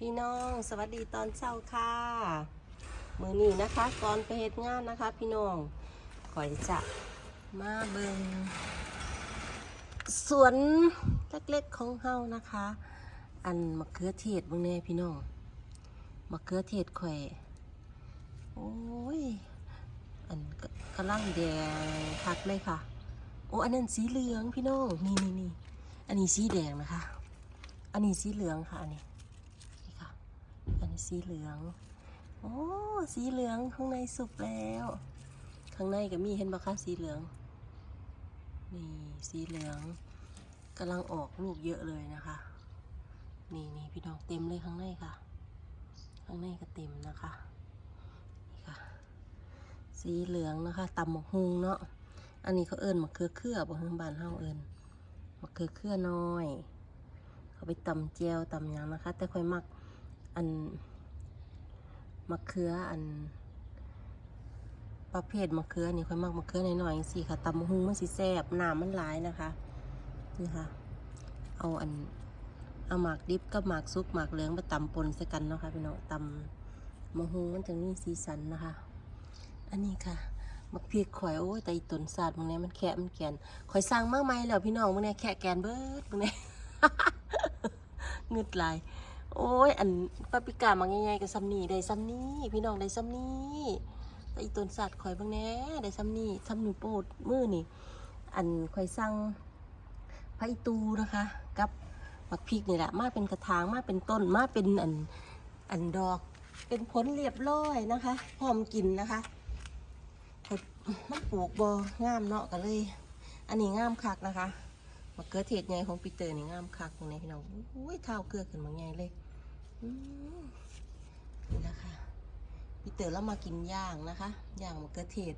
พี่น้องสวัสดีตอนเช้าค่ะมือนี้นะคะก่อนไปเหตุงานนะคะ พี่น้องข่อยจะมาเบิงสวนเล็กๆของเฮานะคะ อันมะเขือเทศเบางแน่พี่น้องมะเขือเทศข่อยโอ้ยอันกกำลังแดงคักเลยค่ะ โอ้อันนั้นสีเหลืองพี่น้องนี่นี่นี่อันนี้สีแดงนะคะ อันนี้สีเหลืองค่ะอันนี้ สีเหลือง โอ้ สีเหลืองข้างในสุกแล้ว ข้างในก็มีเห็นปะคะสีเหลือง นี่สีเหลืองกำลังออกลูกเยอะเลยนะคะ นี่นี่พี่น้องเต็มเลยข้างในค่ะ ข้างในก็เต็มนะคะ นี่ค่ะ สีเหลืองนะคะตำหมกฮุงเนาะ อันนี้เขาเอิญมะเขือเครือบ่เฮืองบ้านเฮาเอิญมะเขือเครือน้อย เขาไปตำเจียวตำยังนะคะ แต่ค่อยมัก อันมะเขืออัน ประเภทมะเขือนี่ค่อยมักมะเขือหน่อยๆสิค่ะตำหุงมันสิแซ่บน้ำมันหลายนะคะนี่ค่ะ เอาอันเอาหมากดิบกับหมากซุกหมากเหลืองไปตำปนใส่กันเนาะค่ะพี่น้องตำมะฮุงมันถึงมีสีสันนะคะ อันนี้ค่ะมักพริกข่อยโอ้ยแต่ต้นศาสตร์มึงเนี่ยมันแคะมันแกนข่อยสร้างมากมายแล้วพี่น้องมึงเนี่ยแคะแกนเบิร์ดมึงเนี่ยเงึดลาย โอ้ย อันปาปิกามังใหญ่ๆกับซัมนี่ได้ซัมนี่พี่น้องได้ซัมนี่แต่อีต้นสัตว์ข่อยบางแน่ได้ซัมนี่ซัมนี่โปรดมือนี่ อันข่อยสั่งพระอีตูนะคะ กับมักพริกนี่แหละ มาเป็นกระถางมาเป็นต้นมาเป็นอันอันดอก เป็นผลเรียบร้อยนะคะพร้อมกินนะคะมันปลูกบองามเนาะก็เลย อันนี้งามคักนะคะมะเขือเทศใหญ่ของปีเตอร์นี่งามคักตรงนี้พี่น้องอุ้ยเท้าเกลือขึ้นมาใหญ่เลย นี่นะคะปีเต๋อเรามากินย่างนะคะย่างมะเขือเทศ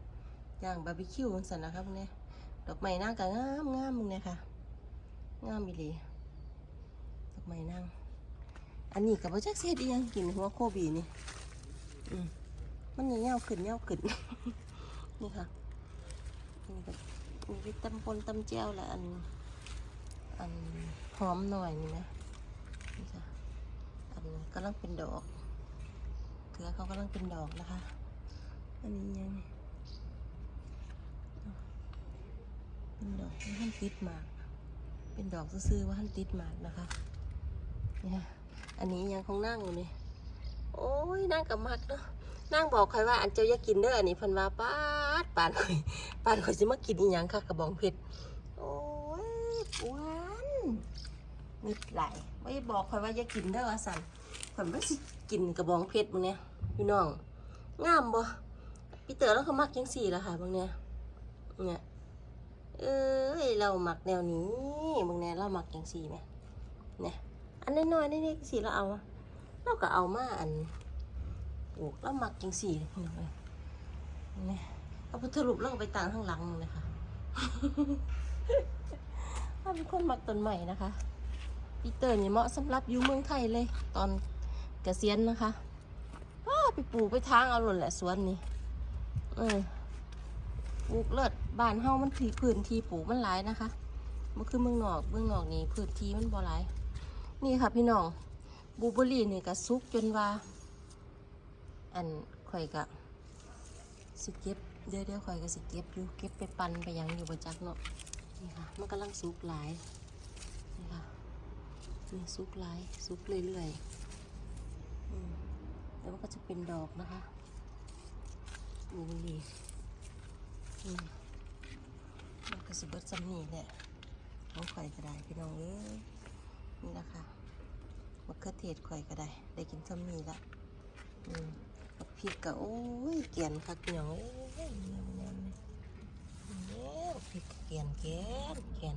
ย่างบาร์บีคิวสันนะคะพวกนี้ดอกไม้นางก็งามงามมึงเนี่ยค่ะงามอีหลีดอกไม้นางอันนี้กับว่าจักเสียดยังกินหัวโคบีนี่อมันเงี้ยวขึ้นเงี้ยวขึ้นนี่ค่ะนี่ก็มีตำปนตำเจียวและอันอันหอมหน่อยนี่นะนี่ค่ะ อันนี้กำลังเป็นดอกเกลือเขากำลังเป็นดอกนะคะ อันนี้ยังเป็นดอกที่ท่านติดหมาก เป็นดอกซื่อๆว่าท่านติดหมากนะคะ เนี่ย อันนี้ยังคงนั่งอยู่นี่ โอ้ยนั่งกับมักเนาะนั่งบอกใครว่าอันเจ้าอยากกินเด้ออันนี้พันว่าป้าดปานข่อยปานข่อยสิมากินอีหยังค่ะกระบองเพชรโอ้ยหวานมิดไหลไม่บอกข่อยว่าอยากกินเด้อสัน ข่อยไม่สิกินกระบองเพชรมึงเนี่ยพี่น้อง งามบ่พี่เต๋อแล้วเขามักยังสี่ละค่ะบางเนี่ยเนี่ยเอ้ยเรามักแนวนี้บางเนี่ยเรามักยังสี่ไหมเนี่ยอันน้อยๆนี่สี่เราเอาเราก็เอามาอันปลูกแล้วหมักจังสี่เลยนี่นี่เอาพุทธรูปแล้วก็ไปต่างข้างหลังเลยค่ะถ้าเป็นคนหมักต้นใหม่นะคะปีเตอร์นี่เหมาะสำหรับอยู่เมืองไทยเลย ตอน เกษียณนะคะอ้าไปปลูกไปทางเอาหล่นแหละสวนนี่เออปลูกเลิศบ้านเฮามันถือพื้นที่ปลูกมันหลายนะคะมันคือเมืองนอกเมืองนอกนี่พื้นที่มันบ่หลายนี่ค่ะพี่น้องบูเบอรี่นี่ก็สุกจนว่า อันข่อยกะสิเก็บเดี๋ยวเดี๋ยวข่อยก็สิเก็บอยู่เก็บไปปั่นไปยังอยู่บนจักเนาะนี่ค่ะมันกำลังสุกหลายนี่ค่ะนี่สุกหลายสุกเรื่อยๆ ก็จะเป็นดอกนะคะนี่นี่อืมมันก็สิเบิดซ้ำนี่แหละของข่อยก็ได้พี่น้องเอ้ยนี่แหละคะมะเขือเทศไข่อยก็ได้ ได้กินซ้ำนี่ละอืมพริกก็โอ้ยเกลียนคักเหนียวเอ้ยเหนียวเหนียวเนี่ยเนี่ยบักพริกเกลียนเกลียนเกลียน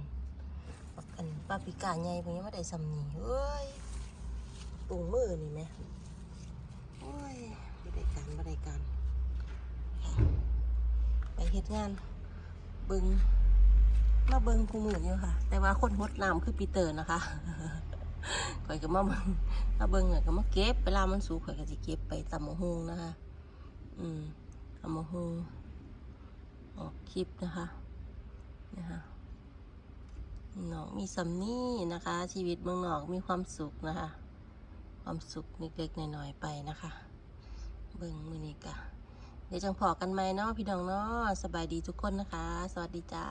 บักอันปาปิกาใหญ่พวกนี้มาได้ซ้ำนี่เอ้ยตุงมือนี่ไหม ยไม่ได้การไม่ได้การไปเฮ็ดงาน เบิงมาเบิงคูมืออยู่ค่ะ แต่ว่าคนหดน้ำคือปีเตอร์นะคะข่อยก็มาเบิงมาเบิ่งอะก็มาเก็บเวลามันสูงข่อยก็สิเก็บไปตำมะฮงนะคะ อืมตำมะฮงออกคลิปนะคะนะคะน้องมีซัมนี่นะคะ ชีวิตเมืองนอกมีความสุขนะคะ ความสุขเล็กๆน้อยๆไปนะคะ เบิ่งมือนี้กะเดี๋ยวจังพอกันไหมเนาะพี่น้องเนาะสบายดีทุกคนนะคะ สวัสดีจ้า